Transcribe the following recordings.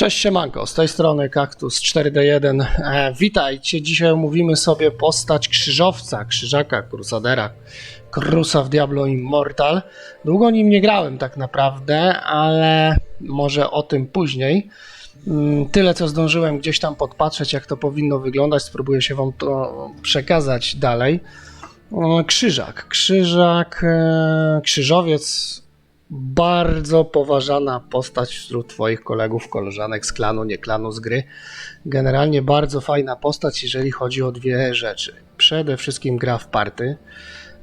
Cześć siemanko, z tej strony Kaktus 4D1. E, witajcie, dzisiaj omówimy sobie postać krzyżowca, krzyżaka, krusadera, krusa w Diablo Immortal. Długo nim nie grałem tak naprawdę, ale może o tym później. Mm, Tyle co zdążyłem gdzieś tam podpatrzeć, jak to powinno wyglądać, spróbuję się wam to przekazać dalej. E, Krzyżak, krzyżak, e, krzyżowiec, bardzo poważana postać wśród Twoich kolegów, koleżanek z klanu, nie klanu, z gry. Generalnie bardzo fajna postać, jeżeli chodzi o dwie rzeczy. Przede wszystkim gra w party,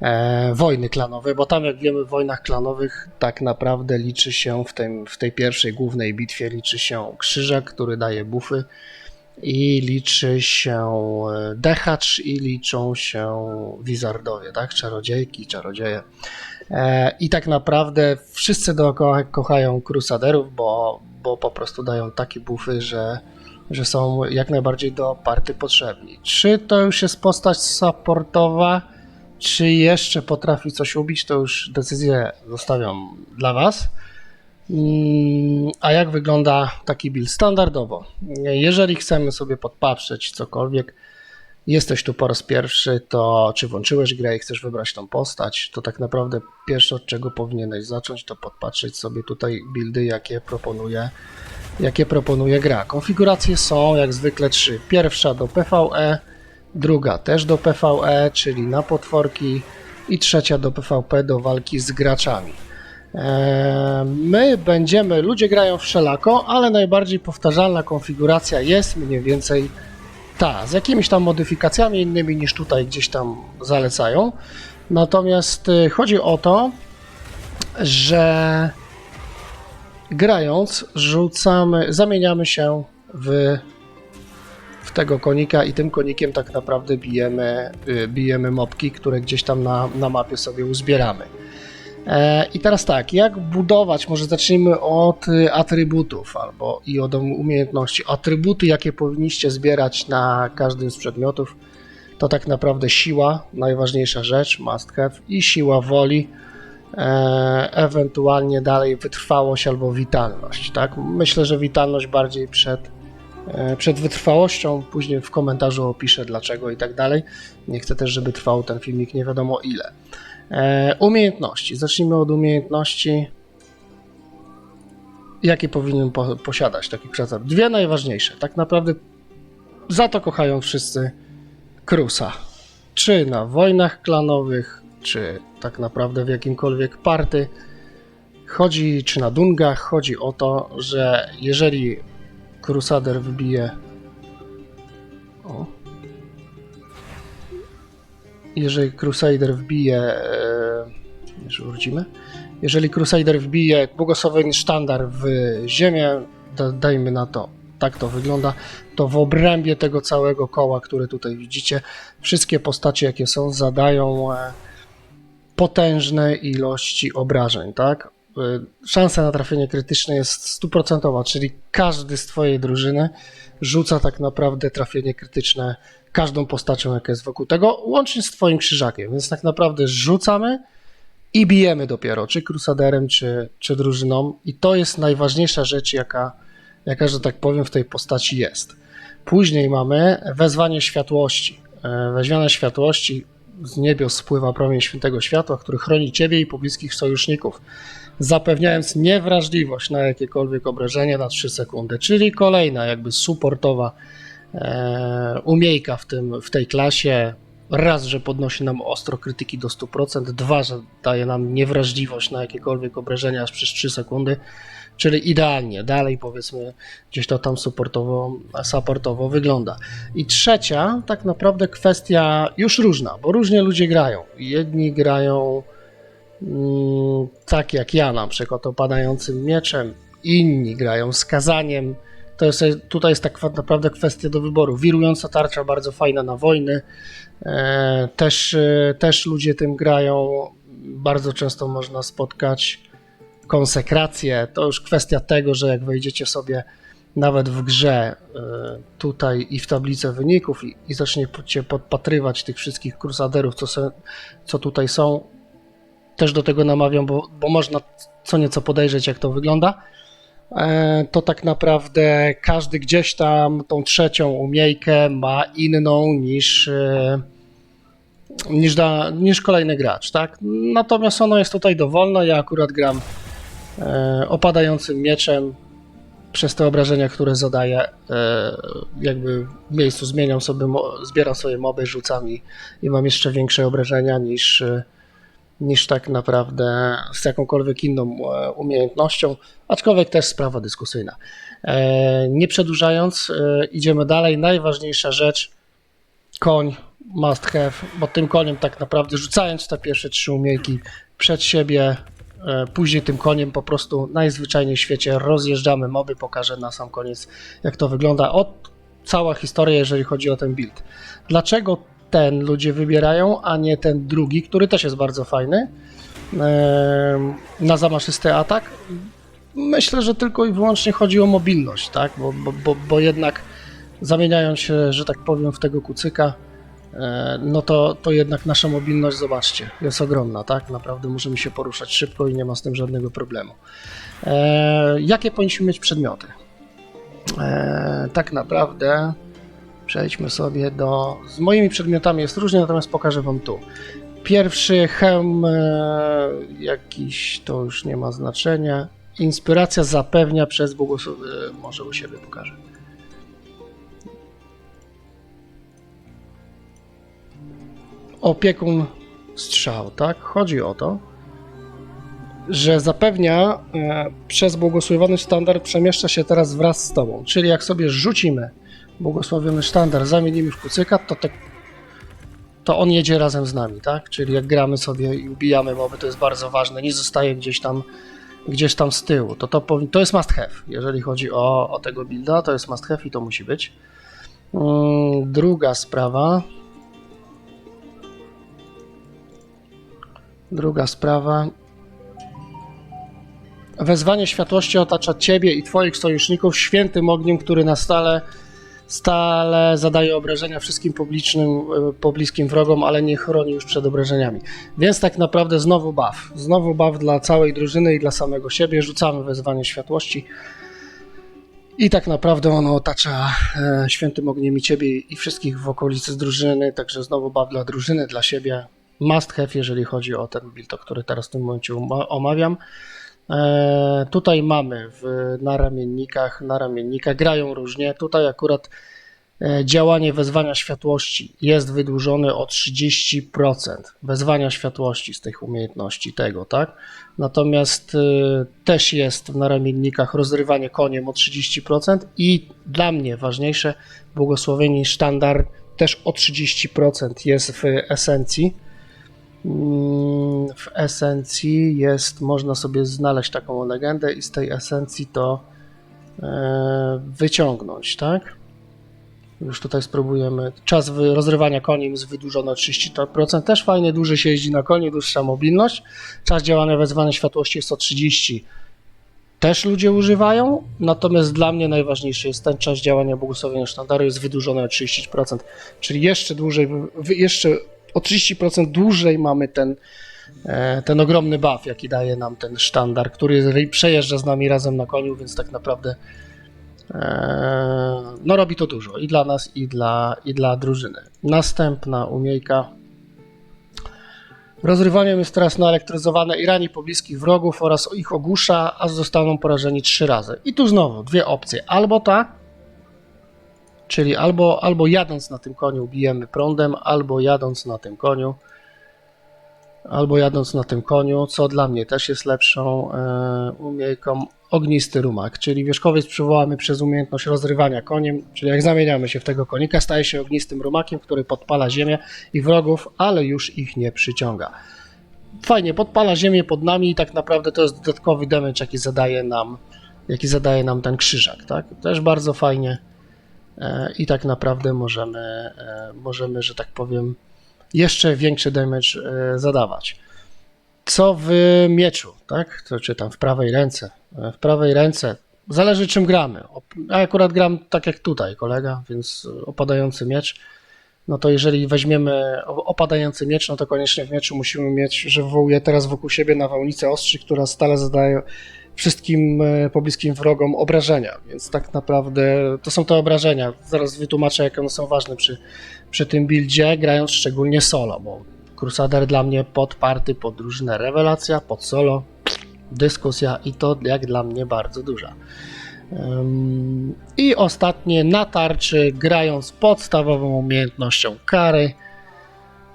e, wojny klanowe, bo tam, jak wiemy, w wojnach klanowych tak naprawdę liczy się w, tym, w tej pierwszej głównej bitwie liczy się krzyżak, który daje bufy i liczy się e, dehacz i liczą się wizardowie, tak? Czarodziejki, czarodzieje. E, I tak naprawdę wszyscy dookoła kochają Crusaderów, bo, bo po prostu dają takie bufy, że, że są jak najbardziej do party potrzebni. Czy to już jest postać supportowa, czy jeszcze potrafi coś ubić, to już decyzję zostawiam dla Was. Mm, A jak wygląda taki build standardowo? Jeżeli chcemy sobie podpatrzeć cokolwiek, jesteś tu po raz pierwszy, to czy włączyłeś grę i chcesz wybrać tą postać, to tak naprawdę pierwsze od czego powinieneś zacząć, to podpatrzeć sobie tutaj buildy, jakie proponuje, jakie proponuje gra. Konfiguracje są jak zwykle trzy. Pierwsza do PvE, druga też do PvE, czyli na potworki i trzecia do PvP, do walki z graczami. Eee, My będziemy, ludzie grają wszelako, ale najbardziej powtarzalna konfiguracja jest mniej więcej ta, z jakimiś tam modyfikacjami innymi niż tutaj gdzieś tam zalecają. Natomiast y, chodzi o to, że grając rzucamy, zamieniamy się w, w tego konika i tym konikiem tak naprawdę bijemy, y, bijemy mopki, które gdzieś tam na, na mapie sobie uzbieramy. E, I teraz tak, jak budować? Może zacznijmy od y, atrybutów albo i od umiejętności. Atrybuty, jakie powinniście zbierać na każdym z przedmiotów, to tak naprawdę siła, najważniejsza rzecz, must have, i siła woli, e, ewentualnie dalej wytrwałość albo witalność. Tak? Myślę, że witalność bardziej przed, e, przed wytrwałością, później w komentarzu opiszę dlaczego i tak dalej. Nie chcę też, żeby trwał ten filmik nie wiadomo ile. E, umiejętności. Zacznijmy od umiejętności. Jakie powinien po, posiadać taki krzacar? Dwie najważniejsze. Tak naprawdę za to kochają wszyscy Krusa. Czy na wojnach klanowych, czy tak naprawdę w jakimkolwiek party. Chodzi, czy na dungach, chodzi o to, że jeżeli Crusader wybije. O, jeżeli Crusader wbije. E, już wrócimy. Jeżeli Crusader wbije błogosławiony sztandar w ziemię, da, dajmy na to, tak to wygląda, to w obrębie tego całego koła, które tutaj widzicie, wszystkie postacie, jakie są, zadają e, potężne ilości obrażeń, tak? E, Szansa na trafienie krytyczne jest stuprocentowa, czyli każdy z twojej drużyny rzuca tak naprawdę trafienie krytyczne każdą postacią, jaka jest wokół tego, łącznie z twoim krzyżakiem. Więc tak naprawdę rzucamy i bijemy dopiero, czy krusaderem, czy, czy drużyną. I to jest najważniejsza rzecz, jaka, jaka, że tak powiem, w tej postaci jest. Później mamy wezwanie światłości. E, Wezwanie światłości z niebios spływa promień świętego światła, który chroni ciebie i pobliskich sojuszników, zapewniając niewrażliwość na jakiekolwiek obrażenia na 3 sekundy, czyli kolejna jakby supportowa umiejka w, tym, w tej klasie. Raz, że podnosi nam ostro krytyki do 100%, dwa, że daje nam niewrażliwość na jakiekolwiek obrażenia aż przez 3 sekundy, czyli idealnie. Dalej powiedzmy gdzieś to tam supportowo, supportowo wygląda. I trzecia, tak naprawdę kwestia już różna, bo różnie ludzie grają. Jedni grają mm, tak jak ja na przykład opadającym mieczem, inni grają skazaniem. To jest, tutaj jest tak naprawdę kwestia do wyboru. Wirująca tarcza bardzo fajna na wojny. E, też, e, też ludzie tym grają. Bardzo często można spotkać konsekrację. To już kwestia tego, że jak wejdziecie sobie nawet w grze e, tutaj i w tablicę wyników i, i zaczniecie podpatrywać tych wszystkich krusaderów, co, se, co tutaj są, też do tego namawiam, bo, bo można co nieco podejrzeć, jak to wygląda. E, to tak naprawdę każdy gdzieś tam tą trzecią umiejkę ma inną niż, e, niż, da, niż kolejny gracz, tak? Natomiast ono jest tutaj dowolne. Ja akurat gram e, opadającym mieczem. Przez te obrażenia, które zadaję, jakby w miejscu zmieniam sobie, zbieram sobie moby, rzucam i, i mam jeszcze większe obrażenia niż, niż tak naprawdę z jakąkolwiek inną e, umiejętnością, aczkolwiek też sprawa dyskusyjna. E, Nie przedłużając, e, idziemy dalej. Najważniejsza rzecz, koń must have, bo tym koniem tak naprawdę rzucając te pierwsze trzy umiejki przed siebie, później tym koniem po prostu najzwyczajniej w świecie rozjeżdżamy moby, pokażę na sam koniec jak to wygląda. Od cała historia, jeżeli chodzi o ten build. Dlaczego ten ludzie wybierają, a nie ten drugi, który też jest bardzo fajny na zamaszysty atak? Myślę, że tylko i wyłącznie chodzi o mobilność, tak? Bo, bo, bo, bo jednak zamieniając się, że tak powiem, w tego kucyka, e, no to, to jednak nasza mobilność, zobaczcie, jest ogromna, tak? Naprawdę możemy się poruszać szybko i nie ma z tym żadnego problemu. E, jakie powinniśmy mieć przedmioty? E, tak naprawdę przejdźmy sobie do. Z moimi przedmiotami jest różnie, natomiast pokażę Wam tu. Pierwszy hełm, e, jakiś to już nie ma znaczenia. Inspiracja zapewnia przez błogosław... e, Może u siebie pokażę. Opiekun strzał, tak? Chodzi o to, że zapewnia e, przez błogosławiony standard przemieszcza się teraz wraz z Tobą. Czyli jak sobie rzucimy błogosławiony sztandar, zamienimy w kucyka, to, te, to on jedzie razem z nami, tak? Czyli jak gramy sobie i ubijamy moby, to jest bardzo ważne, nie zostaje gdzieś tam gdzieś tam z tyłu. To, to, to jest must have, jeżeli chodzi o, o tego builda, to jest must have i to musi być. Mm, druga sprawa. Druga sprawa. Wezwanie światłości otacza ciebie i twoich sojuszników świętym ogniem, który na stale stale zadaje obrażenia wszystkim publicznym, e, pobliskim wrogom, ale nie chroni już przed obrażeniami. Więc tak naprawdę znowu buff. Znowu buff dla całej drużyny i dla samego siebie. Rzucamy wezwanie światłości. I tak naprawdę ono otacza e, świętym ogniem i ciebie i wszystkich w okolicy z drużyny, także znowu buff dla drużyny, dla siebie. Must have, jeżeli chodzi o ten build, który teraz w tym momencie omawiam. E, tutaj mamy w, na ramiennikach, na ramiennikach grają różnie. Tutaj akurat e, działanie wezwania światłości jest wydłużone o 30% wezwania światłości z tych umiejętności tego, tak? Natomiast e, też jest na ramiennikach rozrywanie koniem o 30% i dla mnie ważniejsze, błogosławieni sztandar też o 30% jest w esencji. W esencji jest, można sobie znaleźć taką legendę i z tej esencji to e, wyciągnąć, tak? Już tutaj spróbujemy. Czas rozrywania koni jest wydłużony o 30%. Też fajnie, dłużej się jeździ na koni, dłuższa mobilność. Czas działania wezwania światłości jest o 30. Też ludzie używają, natomiast dla mnie najważniejszy jest ten czas działania błogosławienia sztandaru jest wydłużony o 30%. Czyli jeszcze dłużej, jeszcze o 30% dłużej mamy ten, ten ogromny buff, jaki daje nam ten sztandar, który przejeżdża z nami razem na koniu, więc tak naprawdę e, no robi to dużo i dla nas, i dla, i dla drużyny. Następna umiejka. Rozrywaniem jest teraz naelektryzowane i rani pobliskich wrogów oraz ich ogłusza, aż zostaną porażeni trzy razy. I tu znowu dwie opcje. Albo ta, czyli albo, albo jadąc na tym koniu bijemy prądem, albo jadąc na tym koniu, albo jadąc na tym koniu, co dla mnie też jest lepszą e, umiejką, ognisty rumak, czyli wierzchowiec przywołamy przez umiejętność rozrywania koniem, czyli jak zamieniamy się w tego konika, staje się ognistym rumakiem, który podpala ziemię i wrogów, ale już ich nie przyciąga. Fajnie, podpala ziemię pod nami i tak naprawdę to jest dodatkowy damage, jaki zadaje nam, jaki zadaje nam ten krzyżak, tak? Też bardzo fajnie e, i tak naprawdę możemy, e, możemy, że tak powiem, jeszcze większy damage e, zadawać. Co w mieczu, tak? To czytam w prawej ręce. E, W prawej ręce zależy czym gramy. Ja akurat gram tak jak tutaj, kolega, więc opadający miecz. No to jeżeli weźmiemy opadający miecz, no to koniecznie w mieczu musimy mieć, że wywołuje teraz wokół siebie nawałnicę ostrzy, która stale zadaje wszystkim e, pobliskim wrogom obrażenia, więc tak naprawdę to są te obrażenia. Zaraz wytłumaczę, jak one są ważne przy, przy tym buildzie, grając szczególnie solo, bo Crusader dla mnie pod drużynę rewelacja, pod solo dyskusja i to jak dla mnie bardzo duża. I ostatnie na tarczy, grając podstawową umiejętnością kary,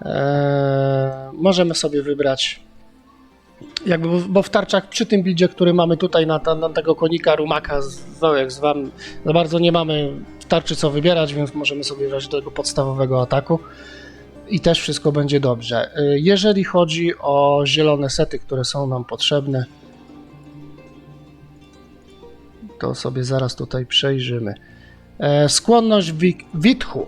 e, możemy sobie wybrać jakby, bo- w tarczach przy tym buildzie, który mamy tutaj na, na, tego konika, rumaka, zwał jak zwam, za bardzo nie mamy w tarczy co wybierać, więc możemy sobie wybrać do tego podstawowego ataku i też wszystko będzie dobrze. Y, Jeżeli chodzi o zielone sety, które są nam potrzebne, to sobie zaraz tutaj przejrzymy. E, Skłonność witchu,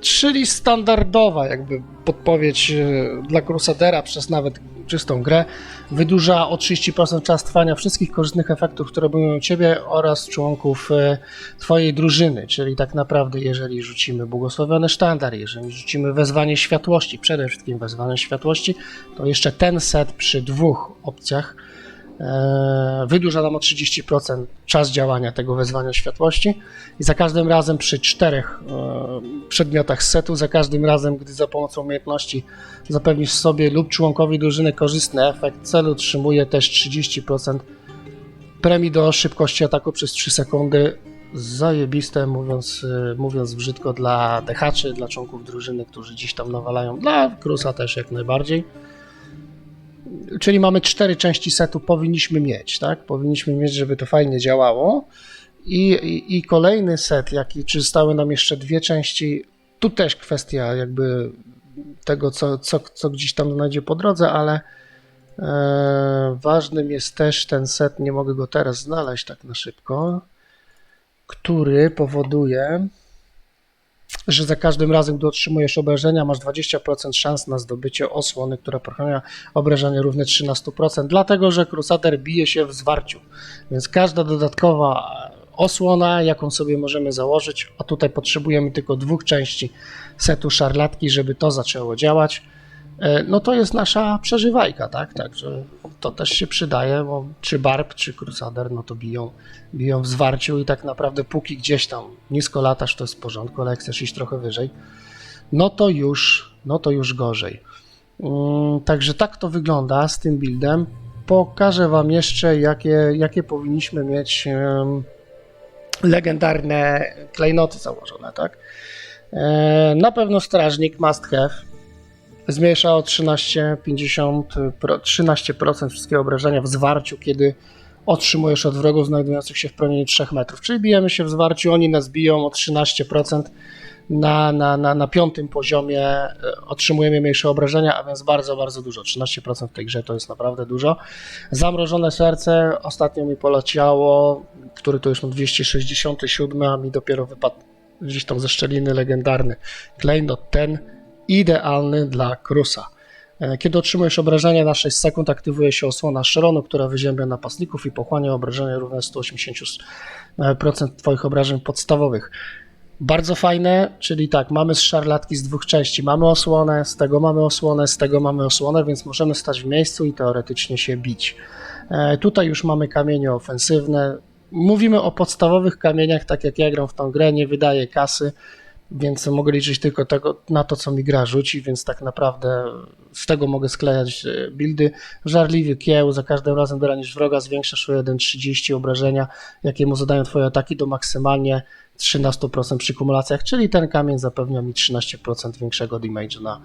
czyli standardowa jakby podpowiedź e, dla Crusadera przez nawet czystą grę, wydłuża o 30% czas trwania wszystkich korzystnych efektów, które będą Ciebie oraz członków e, Twojej drużyny, czyli tak naprawdę jeżeli rzucimy błogosławiony sztandar, jeżeli rzucimy wezwanie światłości, przede wszystkim wezwanie światłości, to jeszcze ten set przy dwóch opcjach wydłuża nam o 30% czas działania tego wezwania światłości i za każdym razem przy czterech e, przedmiotach setu, za każdym razem, gdy za pomocą umiejętności zapewnisz sobie lub członkowi drużyny korzystny efekt celu, otrzymuje też 30% premii do szybkości ataku przez 3 sekundy. Zajebiste, mówiąc, e, mówiąc brzydko, dla dechaczy, dla członków drużyny, którzy gdzieś tam nawalają, dla Krusa też jak najbardziej. Czyli mamy cztery części setu, powinniśmy mieć, tak? Powinniśmy mieć, żeby to fajnie działało. I, i, i kolejny set, jaki, czy zostały nam jeszcze dwie części, tu też kwestia jakby tego, co, co, co gdzieś tam znajdzie po drodze, ale e, ważnym jest też ten set, nie mogę go teraz znaleźć tak na szybko, który powoduje, że za każdym razem, gdy otrzymujesz obrażenia, masz 20% szans na zdobycie osłony, która pochłania obrażenia równe 13%, dlatego że Crusader bije się w zwarciu, więc każda dodatkowa osłona, jaką sobie możemy założyć, a tutaj potrzebujemy tylko dwóch części setu szarlatki, żeby to zaczęło działać, no to jest nasza przeżywajka, tak? Także to też się przydaje, bo czy Barb, czy Crusader, no to biją, biją w zwarciu i tak naprawdę póki gdzieś tam nisko latasz, to jest w porządku, ale jak chcesz iść trochę wyżej, no to już, no to już gorzej. Mm, Także tak to wygląda z tym buildem. Pokażę Wam jeszcze, jakie, jakie powinniśmy mieć legendarne klejnoty założone, tak? E, Na pewno strażnik must have. Zmniejsza o 13, 50, pro- 13% wszystkie obrażenia w zwarciu, kiedy otrzymujesz od wrogów znajdujących się w promieniu 3 metrów. Czyli bijemy się w zwarciu, oni nas biją o 13%. Na, na, na, na piątym poziomie e, otrzymujemy mniejsze obrażenia, a więc bardzo, bardzo dużo. 13% w tej grze to jest naprawdę dużo. Zamrożone serce ostatnio mi poleciało, który to już mam 267, a mi dopiero wypadł gdzieś tam ze szczeliny legendarny klejnot ten idealny dla Krusa. E, Kiedy otrzymujesz obrażenia na 6 sekund, aktywuje się osłona Sharonu, która wyziębia napastników i pochłania obrażenia równe 180% Twoich obrażeń podstawowych. Bardzo fajne, czyli tak, mamy z szarlatki z dwóch części. Mamy osłonę, z tego mamy osłonę, z tego mamy osłonę, więc możemy stać w miejscu i teoretycznie się bić. E, Tutaj już mamy kamienie ofensywne. Mówimy o podstawowych kamieniach, tak jak ja gram w tą grę, nie wydaję kasy, więc mogę liczyć tylko tego, na to, co mi gra rzuci, więc tak naprawdę z tego mogę sklejać e, buildy. Żarliwy kieł, za każdym razem gdy ranisz wroga, zwiększasz o 1,30 obrażenia, jakie mu zadają twoje ataki do maksymalnie 13% przy kumulacjach, czyli ten kamień zapewnia mi 13% większego damage na,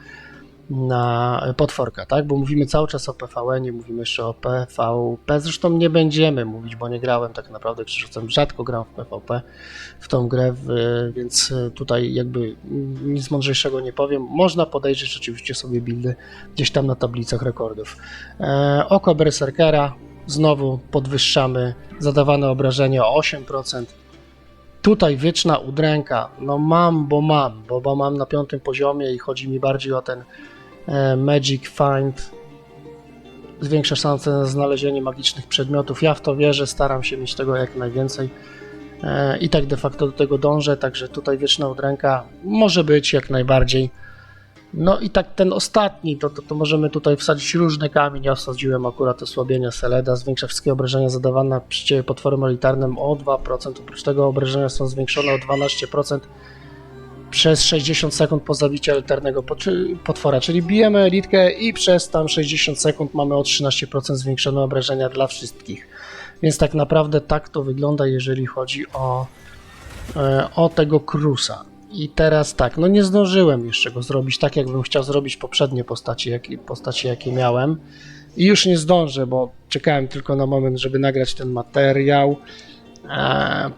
na potworka, tak? Bo mówimy cały czas o PVE, nie mówimy jeszcze o PvP. Zresztą nie będziemy mówić, bo nie grałem tak naprawdę krzyżowcem, rzadko gram w PvP w tą grę, więc tutaj jakby nic mądrzejszego nie powiem. Można podejrzeć oczywiście sobie buildy gdzieś tam na tablicach rekordów. E, oko Berserkera, znowu podwyższamy zadawane obrażenia o 8%. Tutaj wieczna udręka, no mam, bo mam, bo, bo mam na piątym poziomie i chodzi mi bardziej o ten Magic Find. Zwiększa szanse na znalezienie magicznych przedmiotów. Ja w to wierzę, staram się mieć tego jak najwięcej e, i tak de facto do tego dążę, także tutaj wieczna udręka może być jak najbardziej. No i tak ten ostatni, to, to, to możemy tutaj wsadzić różny kamień. Ja wsadziłem akurat osłabienia Seleda, zwiększa wszystkie obrażenia zadawane przy ciebie potworem elitarnym o 2%. Oprócz tego obrażenia są zwiększone o 12% przez 60 sekund po zabiciu elitarnego pot- potwora. Czyli bijemy elitkę i przez tam 60 sekund mamy o 13% zwiększone obrażenia dla wszystkich. Więc tak naprawdę tak to wygląda, jeżeli chodzi o, e, o tego Krusa. I teraz tak, no nie zdążyłem jeszcze go zrobić tak, jakbym chciał zrobić poprzednie postaci, jakie, postaci, jakie miałem. I już nie zdążę, bo czekałem tylko na moment, żeby nagrać ten materiał,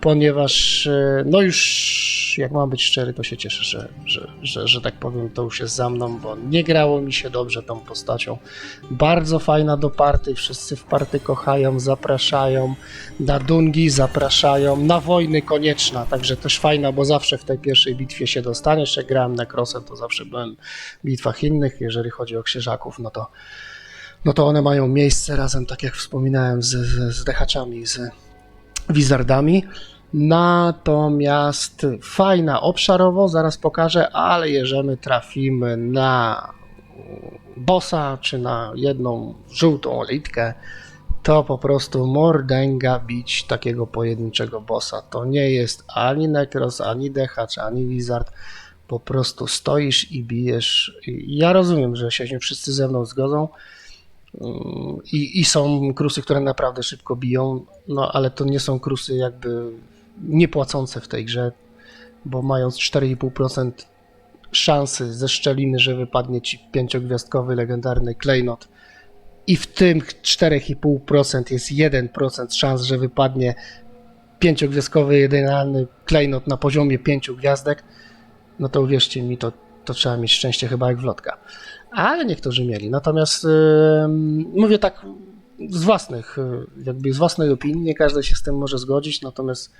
ponieważ e, no już, jak mam być szczery, to się cieszę, że, że, że, że tak powiem, to już jest za mną, bo nie grało mi się dobrze tą postacią. Bardzo fajna do party, wszyscy w party kochają, zapraszają, na dungi zapraszają, na wojny konieczna, także też fajna, bo zawsze w tej pierwszej bitwie się dostaniesz. Jak grałem na Crossem, to zawsze byłem w bitwach innych. Jeżeli chodzi o krzyżaków, no to, no to one mają miejsce razem, tak jak wspominałem, z, z, z dechaczami, z wizardami. Natomiast fajna obszarowo, zaraz pokażę, ale jeżeli trafimy na bossa czy na jedną żółtą elitkę, to po prostu mordęga bić takiego pojedynczego bossa. To nie jest ani Necros, ani Dehacz, ani Wizard. Po prostu stoisz i bijesz. Ja rozumiem, że się wszyscy ze mną zgodzą. I, I są krusy, które naprawdę szybko biją, no ale to nie są krusy jakby niepłacące w tej grze, bo mając 4,5% szansy ze szczeliny, że wypadnie ci pięciogwiazdkowy legendarny klejnot i w tym 4,5% jest 1% szans, że wypadnie pięciogwiazdkowy jedyny klejnot na poziomie 5 gwiazdek, no to uwierzcie mi, to, to trzeba mieć szczęście chyba jak w lotka. Ale niektórzy mieli. Natomiast ym, mówię tak z własnych, y, jakby z własnej opinii, nie każdy się z tym może zgodzić, natomiast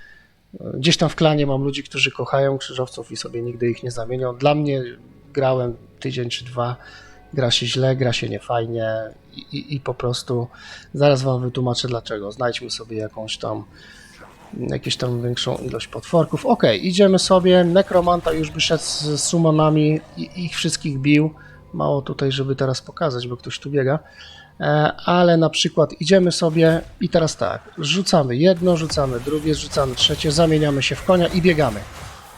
y, gdzieś tam w klanie mam ludzi, którzy kochają krzyżowców i sobie nigdy ich nie zamienią. Dla mnie grałem tydzień czy dwa, gra się źle, gra się niefajnie i, i, i po prostu zaraz wam wytłumaczę dlaczego. Znajdźmy sobie jakąś tam jakieś tam większą ilość potworków. Ok, idziemy sobie. Nekromanta już by szedł z sumonami i ich wszystkich bił. Mało tutaj, żeby teraz pokazać, bo ktoś tu biega. E, Ale na przykład idziemy sobie i teraz tak, rzucamy jedno, rzucamy drugie, rzucamy trzecie, zamieniamy się w konia i biegamy.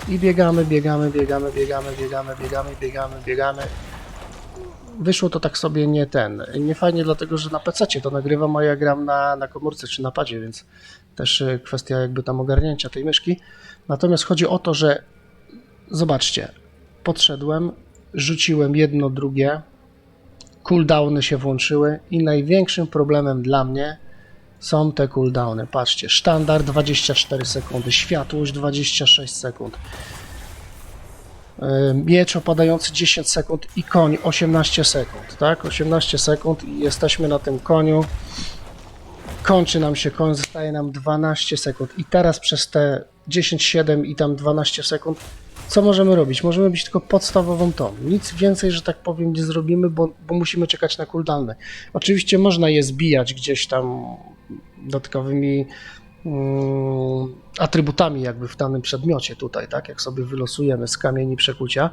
I biegamy, biegamy, biegamy, biegamy, biegamy, biegamy, biegamy, biegamy. Wyszło to tak sobie nie ten, nie fajnie dlatego, że na PC to nagrywam, a ja gram na, na komórce czy na padzie, więc też e, kwestia jakby tam ogarnięcia tej myszki. Natomiast chodzi o to, że zobaczcie, podszedłem, rzuciłem jedno, drugie, cooldowny się włączyły i największym problemem dla mnie są te cooldowny. Patrzcie, sztandar 24 sekundy, światłość 26 sekund, yy, miecz opadający 10 sekund i koń 18 sekund, tak? 18 sekund i jesteśmy na tym koniu. Kończy nam się koń, zostaje nam 12 sekund i teraz przez te 10, 7 i tam 12 sekund co możemy robić? Możemy robić tylko podstawową tą. Nic więcej, że tak powiem, nie zrobimy, bo, bo musimy czekać na cooldowny. Oczywiście można je zbijać gdzieś tam dodatkowymi mm, atrybutami jakby w danym przedmiocie tutaj, tak? Jak sobie wylosujemy z kamieni przekucia,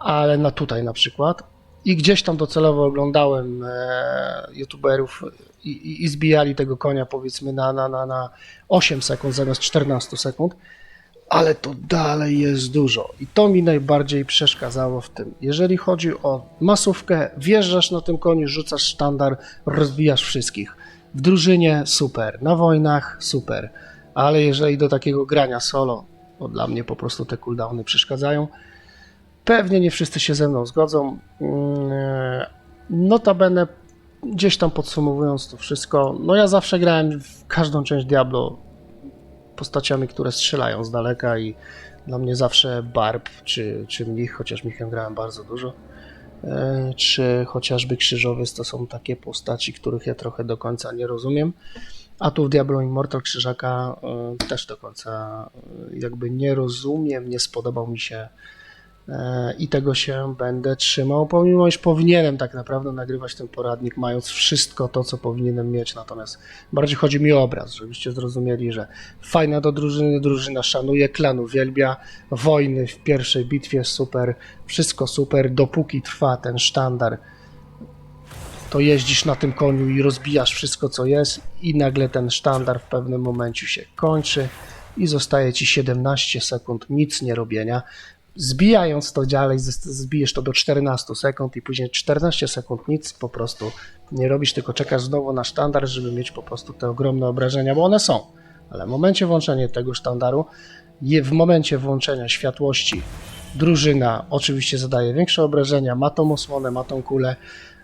ale na tutaj na przykład. I gdzieś tam docelowo oglądałem e, youtuberów i, i, zbijali tego konia powiedzmy na, na, na, na 8 sekund zamiast 14 sekund ale to dalej jest dużo. I to mi najbardziej przeszkadzało w tym. Jeżeli chodzi o masówkę, wjeżdżasz na tym koniu, rzucasz sztandar, rozbijasz wszystkich. W drużynie super, na wojnach super, ale jeżeli do takiego grania solo, to dla mnie po prostu te cooldowny przeszkadzają. Pewnie nie wszyscy się ze mną zgodzą. Mm, Notabene, gdzieś tam podsumowując to wszystko, no ja zawsze grałem w każdą część Diablo postaciami, które strzelają z daleka i dla mnie zawsze Barb czy, czy Mnich, chociaż Michem grałem bardzo dużo, e, czy chociażby Krzyżowiec to są takie postaci, których ja trochę do końca nie rozumiem. A tu w Diablo Immortal Krzyżaka e, też do końca e, jakby nie rozumiem, nie spodobał mi się i tego się będę trzymał, pomimo iż powinienem tak naprawdę nagrywać ten poradnik, mając wszystko to, co powinienem mieć, natomiast bardziej chodzi mi o obraz, żebyście zrozumieli, że fajna do drużyny, drużyna szanuje, klan uwielbia, wojny w pierwszej bitwie super, wszystko super, dopóki trwa ten sztandar, to jeździsz na tym koniu i rozbijasz wszystko, co jest, i nagle ten sztandar w pewnym momencie się kończy i zostaje ci 17 sekund nic nie robienia. Zbijając to dalej, zbijesz to do 14 sekund i później 14 sekund nic po prostu nie robisz, tylko czekasz znowu na sztandar, żeby mieć po prostu te ogromne obrażenia, bo one są. Ale w momencie włączenia tego sztandaru, w momencie włączenia światłości, drużyna oczywiście zadaje większe obrażenia, ma tą osłonę, ma tą kulę,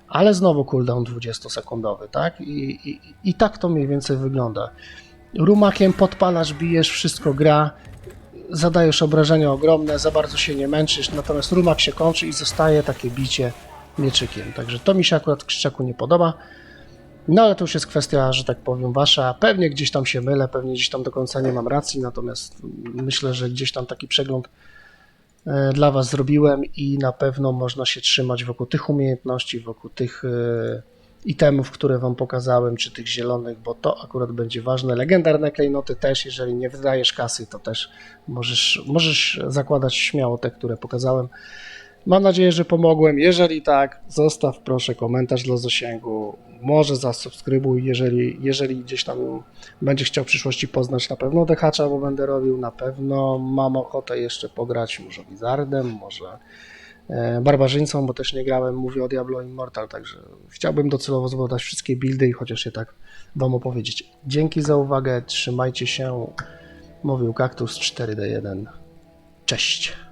ale znowu cooldown 20-sekundowy, tak? I, i, I tak to mniej więcej wygląda. Rumakiem podpalasz, bijesz, wszystko gra, zadajesz obrażenia ogromne, za bardzo się nie męczysz, natomiast rumak się kończy i zostaje takie bicie mieczykiem. Także to mi się akurat Krzyczaku nie podoba. No ale to już jest kwestia, że tak powiem, wasza. Pewnie gdzieś tam się mylę, pewnie gdzieś tam do końca nie mam racji, natomiast myślę, że gdzieś tam taki przegląd e, dla Was zrobiłem i na pewno można się trzymać wokół tych umiejętności, wokół tych e, itemów, które Wam pokazałem, czy tych zielonych, bo to akurat będzie ważne. Legendarne klejnoty też, jeżeli nie wydajesz kasy, to też możesz, możesz zakładać śmiało te, które pokazałem. Mam nadzieję, że pomogłem. Jeżeli tak, zostaw proszę komentarz dla zasięgu. Może zasubskrybuj, jeżeli, jeżeli gdzieś tam będziesz chciał w przyszłości poznać na pewno Dehacza, bo będę robił. Na pewno mam ochotę jeszcze pograć może Wizardem, może Barbarzyńcą, bo też nie grałem, mówię o Diablo Immortal, także chciałbym docelowo zbadać wszystkie buildy i chociaż je tak Wam opowiedzieć. Dzięki za uwagę, trzymajcie się. Mówił Kaktus 4D1. Cześć.